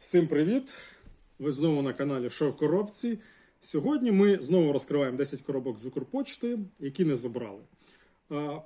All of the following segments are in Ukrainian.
Всім привіт! Ви знову на каналі Що в коробці. Сьогодні ми знову розкриваємо 10 коробок з Укрпочти, які не забрали.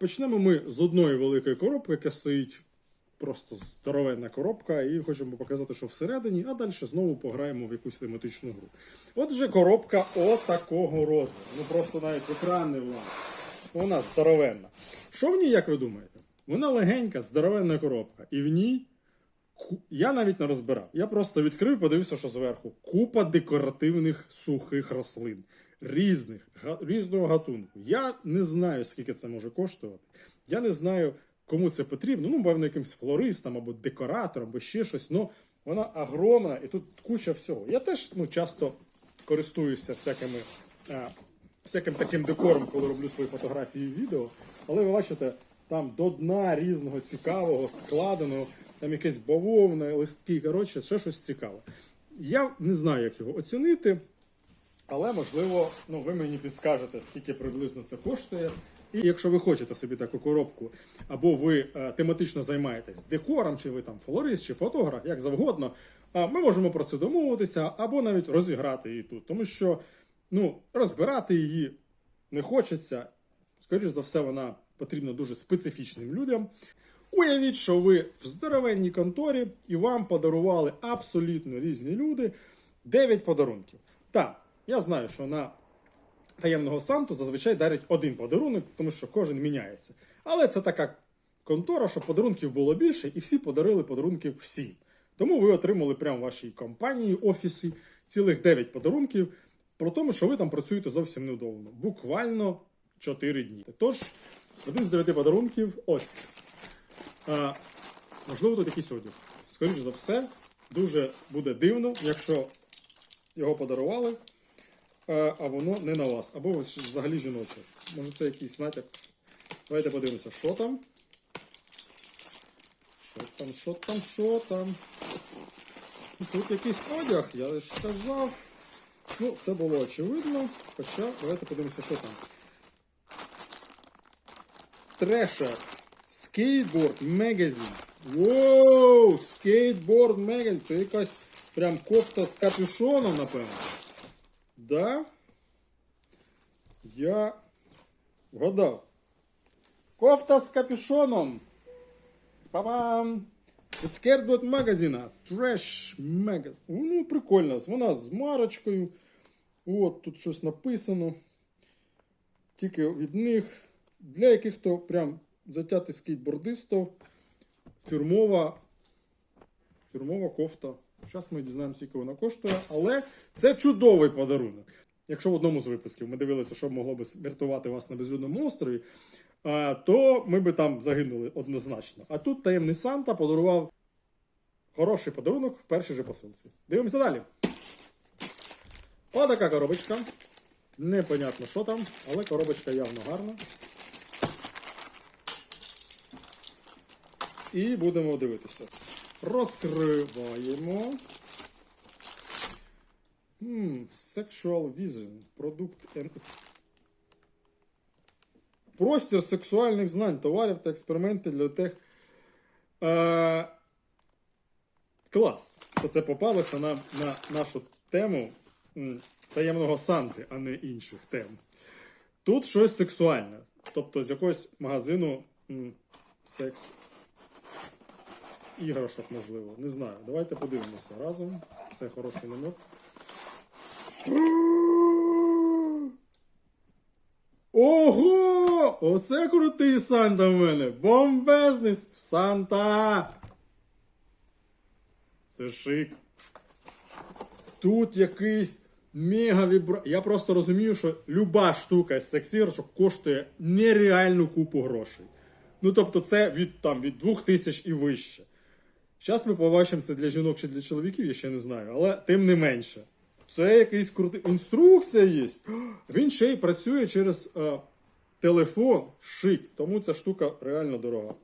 Почнемо ми з одної великої коробки, яка стоїть просто здоровенна коробка, і хочемо показати, що всередині, а далі знову пограємо в якусь тематичну гру. Отже, коробка отакого роду. Ну просто навіть екран не. Вона здоровенна. Що в ній, як ви думаєте? Вона легенька, здоровенна коробка, і в ній Я навіть не розбирав. Я просто відкрив і подивився, що зверху. Купа декоративних сухих рослин. Різних, різного гатунку. Я не знаю, скільки це може коштувати. Я не знаю, кому це потрібно. Ну, певно, якимсь флористам або декоратором, або ще щось. Ну, вона огромна і тут куча всього. Я теж ну, часто користуюся всякими, а, всяким таким декором, коли роблю свої фотографії і відео. Але ви бачите, там до дна різного цікавого, складеного, там якесь бавовне, листки, коротше, ще щось цікаве. Я не знаю, як його оцінити, але можливо, ну, ви мені підскажете, скільки приблизно це коштує. І якщо ви хочете собі таку коробку, або ви е, тематично займаєтесь декором, чи ви там флорист, чи фотограф, як завгодно, а ми можемо про це домовитися, або навіть розіграти її тут. Тому що ну, розбирати її не хочеться. Скоріш за все, вона потрібна дуже специфічним людям. Уявіть, що ви в здоровенній конторі і вам подарували абсолютно різні люди 9 подарунків. Так, я знаю, що на таємного Санту зазвичай дарять один подарунок, тому що кожен міняється. Але це така контора, що подарунків було більше, і всі подарили подарунки всім. Тому ви отримали прямо в вашій компанії, офісі цілих 9 подарунків, про тому, що ви там працюєте зовсім недовго. Буквально 4 дні. Тож, один з 9 подарунків ось. А, можливо, тут якийсь одяг. Скоріше за все, дуже буде дивно, якщо його подарували, а, воно не на вас. Або взагалі жіноче. Може це якийсь натяк. Давайте подивимося, що там. Що там, що там, що там. Тут якийсь одяг, я ж казав. Ну, це було очевидно. Хоча, давайте подивимося, що там. Трешер. Скейтборд Магазин. Воу! Скейтборд Магазин. Це якась прям кофта з капюшоном, напевно. Да? Я вгадав. Кофта з капюшоном. Па-бам! Від Скейтборд магазина. Треш магазин. Ну, прикольно. Вона з марочкою. От, тут щось написано. Тільки від них. Для яких-то прям затятих скейтбордистів. Фірмова. Фірмова кофта. Зараз ми дізнаємося, скільки вона коштує. Але це чудовий подарунок. Якщо в одному з випусків ми дивилися, що могло би врятувати вас на безлюдному острові, то ми би там загинули однозначно. А тут таємний Санта подарував хороший подарунок в першій же посилці. Дивимося далі. Отака коробочка. Непонятно, що там, але коробочка явно гарна. І будемо дивитися. Розкриваємо. Hmm, sexual Vision. Продукт Простір сексуальних знань, товарів та експерименти для тех. Е, клас. Що це попалося на, на нашу тему таємного Санти, а не інших тем. Тут щось сексуальне. Тобто з якогось магазину секс іграшок, можливо. Не знаю. Давайте подивимося разом. Це хороший номер. Ого! Оце крутий Санта в мене! Бомбезний Санта! Це шик. Тут якийсь мега вібра. Я просто розумію, що люба штука з секс-іграшок коштує нереальну купу грошей. Ну тобто, це від там від 2000 і вище. Зараз ми побачимо це для жінок чи для чоловіків, я ще не знаю, але тим не менше. Це якийсь крутий. Інструкція є. Він ще й працює через е, телефон шик, тому ця штука реально дорога.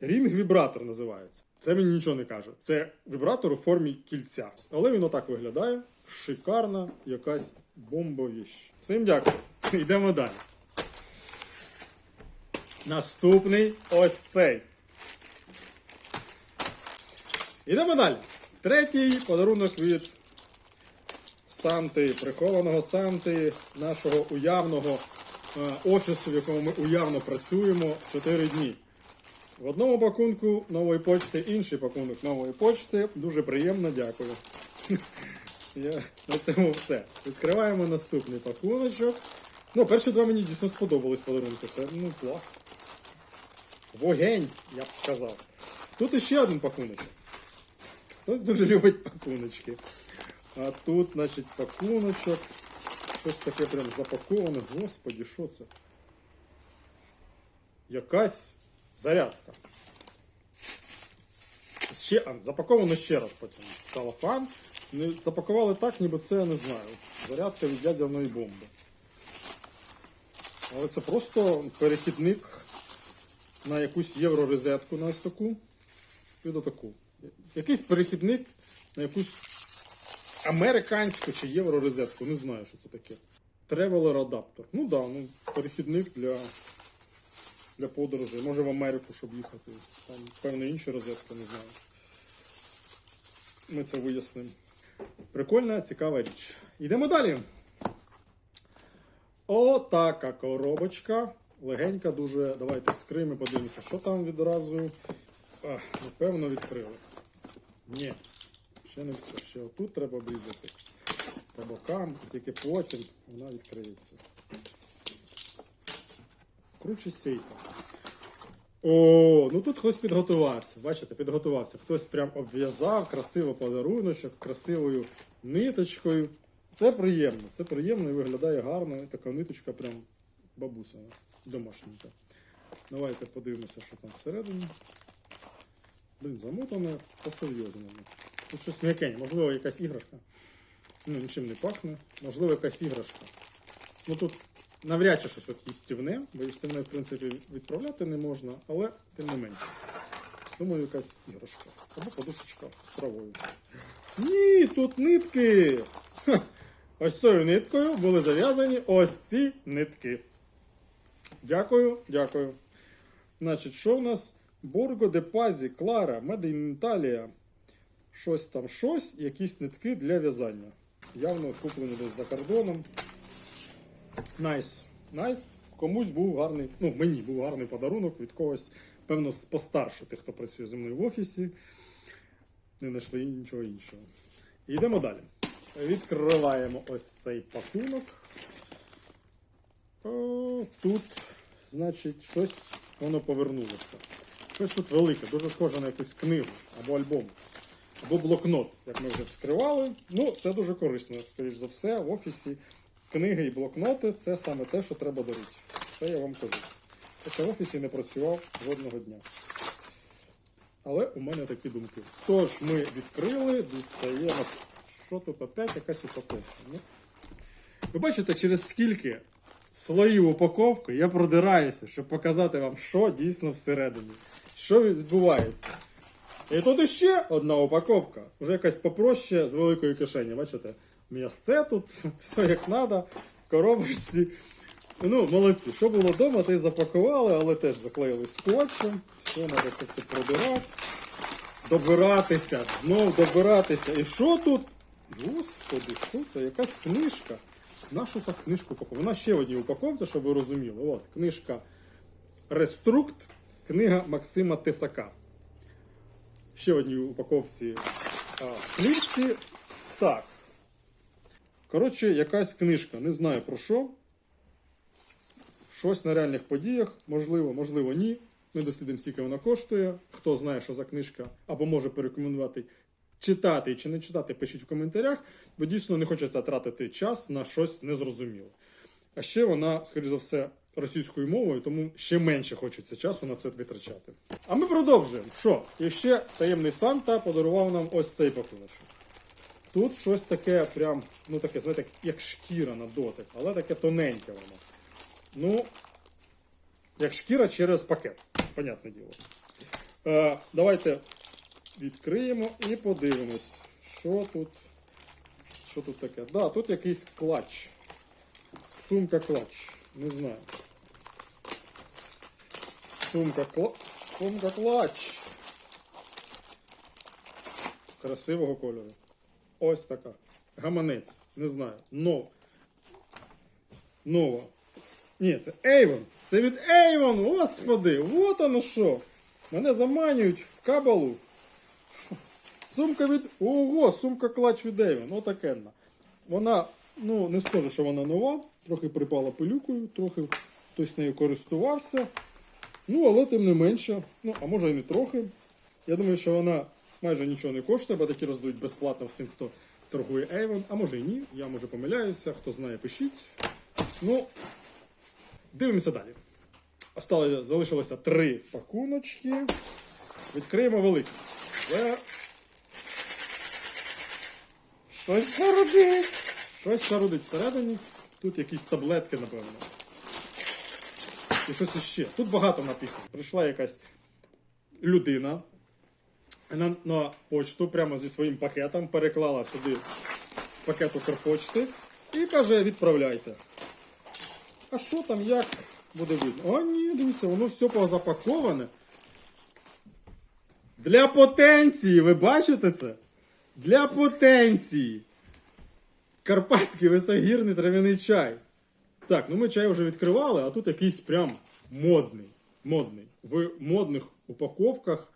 Рінг-вібратор називається. Це мені нічого не каже. Це вібратор у формі кільця. Але він отак виглядає. Шикарна якась бомбовіщ. Всім дякую. Йдемо далі. Наступний ось цей. Ідемо далі. Третій подарунок від Санти, прихованого Санти, нашого уявного е, офісу, в якому ми уявно працюємо 4 дні. В одному пакунку нової почти, інший пакунок нової почти. Дуже приємно, дякую. Я на цьому все. Відкриваємо наступний пакуночок. Ну, перші два мені дійсно сподобались подарунки. Це ну клас. Вогень, я б сказав. Тут іще один пакуночок. Хтось дуже любить пакуночки. А тут, значить, пакуночок. Щось таке прям запаковане. Господі, що це? Якась зарядка. Ще, а, запаковано ще раз потім. Не- Запакували так, ніби це я не знаю. Зарядка від ядерної бомби. Але це просто перехідник на якусь євророзетку на ось таку і до таку. Якийсь перехідник на якусь американську чи євророзетку. Не знаю, що це таке. Тревелер адаптер. Ну да, ну, перехідник для, для подорожей. Може в Америку, щоб їхати. Там, певно, інші розетки, не знаю. Ми це вияснимо. Прикольна, цікава річ. Йдемо далі. Отака коробочка. Легенька дуже. Давайте вскриємо, подивимося, що там відразу. А, напевно, відкрили. Ні, ще не все. Ще отут треба обрізати. По бокам, тільки потім вона відкриється. Круче сейфа. О, ну тут хтось підготувався. Бачите, підготувався. Хтось прям обв'язав красиво подаруночок, красивою ниточкою. Це приємно, це приємно і виглядає гарно. Така ниточка прям бабусина, домашненька. Давайте подивимося, що там всередині. Блін, замотане по-серйозному. Тут щось м'якеньке, можливо, якась іграшка. Ну, нічим не пахне. Можливо, якась іграшка. Ну тут навряд чи щось от їстівне, бо їстівне, в принципі, відправляти не можна, але тим не менше. Думаю, якась іграшка. Або подушечка з травою. Ні, тут нитки. Ха. Ось цією ниткою були зав'язані ось ці нитки. Дякую, дякую. Значить, що в нас? Борго де Пазі, Клара, in Щось там, щось, якісь нитки для в'язання. Явно куплені десь за кордоном. Найс. Найс. Комусь був гарний, ну, мені був гарний подарунок від когось, певно, з постарше тих, хто працює зі мною в офісі. Не знайшли нічого іншого. Йдемо далі. Відкриваємо ось цей пакунок. О, Тут, значить, щось воно повернулося. Щось тут велике, дуже схоже на якусь книгу або альбом, або блокнот, як ми вже вскривали. Ну, це дуже корисно, скоріш за все, в офісі книги і блокноти це саме те, що треба дарити. Це я вам кажу. Хоча в офісі не працював жодного дня. Але у мене такі думки. Тож ми відкрили, дістаємо. Що тут опять якась упаковка? Ні? Ви бачите, через скільки слоїв упаковки я продираюся, щоб показати вам, що дійсно всередині. Що відбувається. І тут іще одна упаковка. Вже якась попроще з великої кишені. Бачите? М'ясце тут, все як треба, коробочці. Ну, молодці. Що було вдома, те й запакували, але теж заклеїли скотчем. Все, треба це все продирати. Добиратися, знов добиратися. І що тут? Господи, що це? Якась книжка. Нашу книжку упаковку. Вона ще одній упаковці, щоб ви розуміли. От, книжка Реструкт, книга Максима Тесака. Ще одній упаковці книжці. Так. Коротше, якась книжка. Не знаю про що. Щось на реальних подіях, можливо, можливо, ні. Ми дослідимо, скільки вона коштує. Хто знає, що за книжка, або може порекомендувати читати чи не читати, пишіть в коментарях, бо дійсно не хочеться тратити час на щось незрозуміле. А ще вона, скоріш за все, російською мовою, тому ще менше хочеться часу на це витрачати. А ми продовжуємо. Що? І ще таємний Санта подарував нам ось цей пакуночок. Тут щось таке, прям, ну таке, знаєте, як шкіра на дотик, але таке тоненьке воно. Ну, як шкіра через пакет, понятне діло. Е, давайте відкриємо і подивимось, що тут. Що тут таке? Да, тут якийсь клач. Сумка клач. Не знаю. Сумка клач. Сумка клач. красивого кольору. Ось така. Гаманець. Не знаю. Нова. Нова. Ні, це Avon. Це від Avon, господи, от оно що. Мене заманюють в кабалу. Сумка від. Ого, сумка клач від Avon. Отакенна. Вона, ну, не скажу, що вона нова, трохи припала пилюкою, трохи хтось нею користувався. Ну, але тим не менше, ну, а може і не трохи. Я думаю, що вона майже нічого не коштує, бо такі роздають безплатно всім, хто торгує Avon. А може і ні, я може помиляюся, хто знає, пишіть. Ну, дивимося далі. Осталось, залишилося три пакуночки. Відкриємо великий. Це... Щось шарудить. Щось шарудить всередині. Тут якісь таблетки, напевно. І щось іще. Тут багато написано. Прийшла якась людина на, на почту прямо зі своїм пакетом, переклала сюди пакет Укрпочти і каже, відправляйте. А що там, як буде видно? О, ні, дивіться, воно все позапаковане. Для потенції, ви бачите це? Для потенції. Карпатський висогірний трав'яний чай. Так, ну ми чай вже відкривали, а тут якийсь прям модний. Модний. В модних упаковках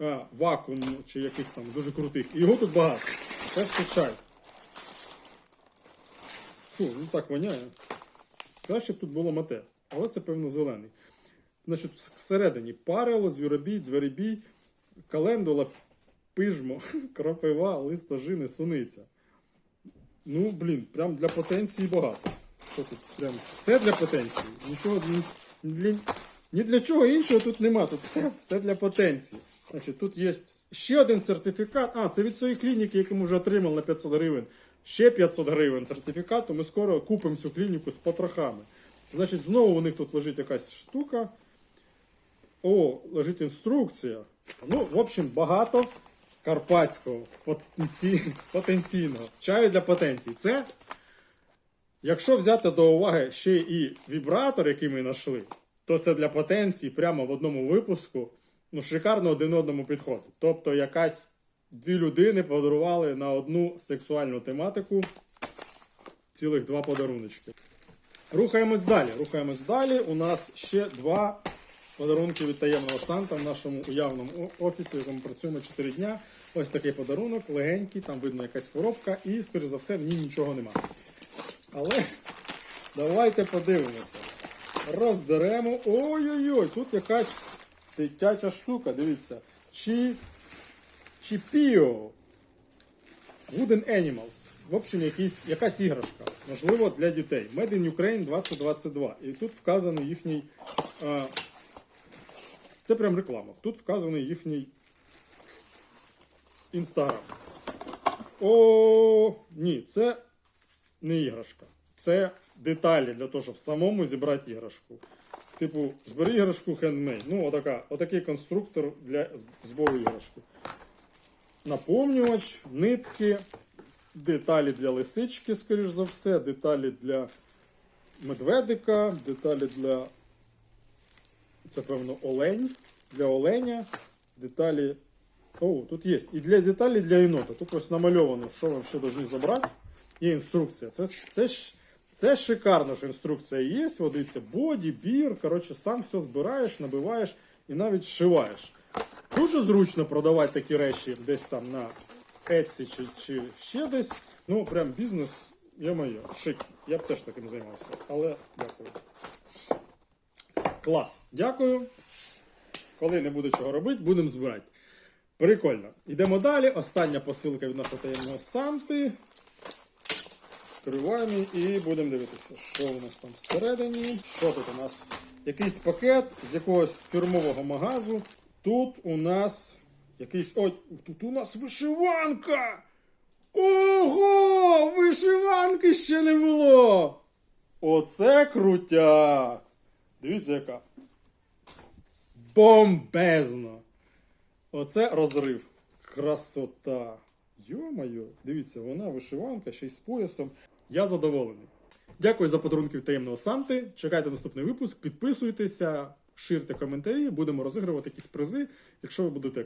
а, вакуум чи яких там дуже крутих. І його тут багато. Це чай. Фу, ну так воняє. Краще б тут було мате, але це певно зелений. Значить, всередині парило, звіробій, дверебій, календула, пижмо, кропива, листожини, суниця. Ну, блін, прям для потенції багато. Що тут? Прям все для потенції. Нічого ні, для, ні для чого іншого тут нема. Тут все, все для потенції. Значить, тут є ще один сертифікат. А, це від цієї клініки, яку ми вже отримали на 500 гривень. Ще 500 гривень сертифікату. Ми скоро купимо цю клініку з потрохами. Значить, знову у них тут лежить якась штука. О, лежить інструкція. Ну, в общем, багато карпатського потенці... потенційного чаю для потенцій. Це, якщо взяти до уваги ще і вібратор, який ми знайшли, то це для потенції прямо в одному випуску ну, шикарно один одному підходить. Тобто, якась дві людини подарували на одну сексуальну тематику цілих два подаруночки. Рухаємось далі. Рухаємось далі. У нас ще два подарунки від таємного Санта в нашому уявному офісі, в якому працюємо 4 дня. Ось такий подарунок, легенький, там видно якась коробка, і, скоріш за все, в ній нічого немає. Але давайте подивимося. Роздеремо. Ой-ой-ой, тут якась дитяча штука, дивіться. Чи... Чіпіо. Wooden Animals. В общем, якийсь, якась іграшка. Можливо, для дітей. Made in Ukraine 2022. І тут вказаний їхній. А, це прям реклама. Тут вказаний їхній інстаграм. О, ні, це не іграшка. Це деталі для того, щоб самому зібрати іграшку. Типу, збери іграшку хендмейд. Ну, отака, отакий конструктор для збору іграшки. Наповнювач, нитки, деталі для лисички, скоріш за все, деталі для медведика, деталі для. Це, певно, олень. Для оленя, деталі. О, тут є. І для деталі для енота. Тут ось намальовано, що ви ще повинні забрати. Є інструкція. Це, це, це шикарно, що інструкція є. Водиться боді, бір. Коротше, сам все збираєш, набиваєш і навіть зшиваєш. Дуже зручно продавати такі речі десь там на Etsy чи, чи ще десь. Ну, прям бізнес, я моє, шик. Я б теж таким займався. Але дякую. Клас. Дякую. Коли не буде чого робити, будемо збирати. Прикольно. Йдемо далі. Остання посилка від нашого таємного Санти. Скриваємо і будемо дивитися, що у нас там всередині. Що тут у нас? Якийсь пакет з якогось фірмового магазу. Тут у нас якийсь. Ой, тут у нас вишиванка! Ого! Вишиванки ще не було! Оце крутяк! Дивіться, яка. Бомбезно! Оце розрив. Красота. Йо-моє, дивіться, вона вишиванка, ще й з поясом. Я задоволений. Дякую за подарунки від таємного Санти. Чекайте наступний випуск, підписуйтеся, ширте коментарі, будемо розігрувати якісь призи, якщо ви будете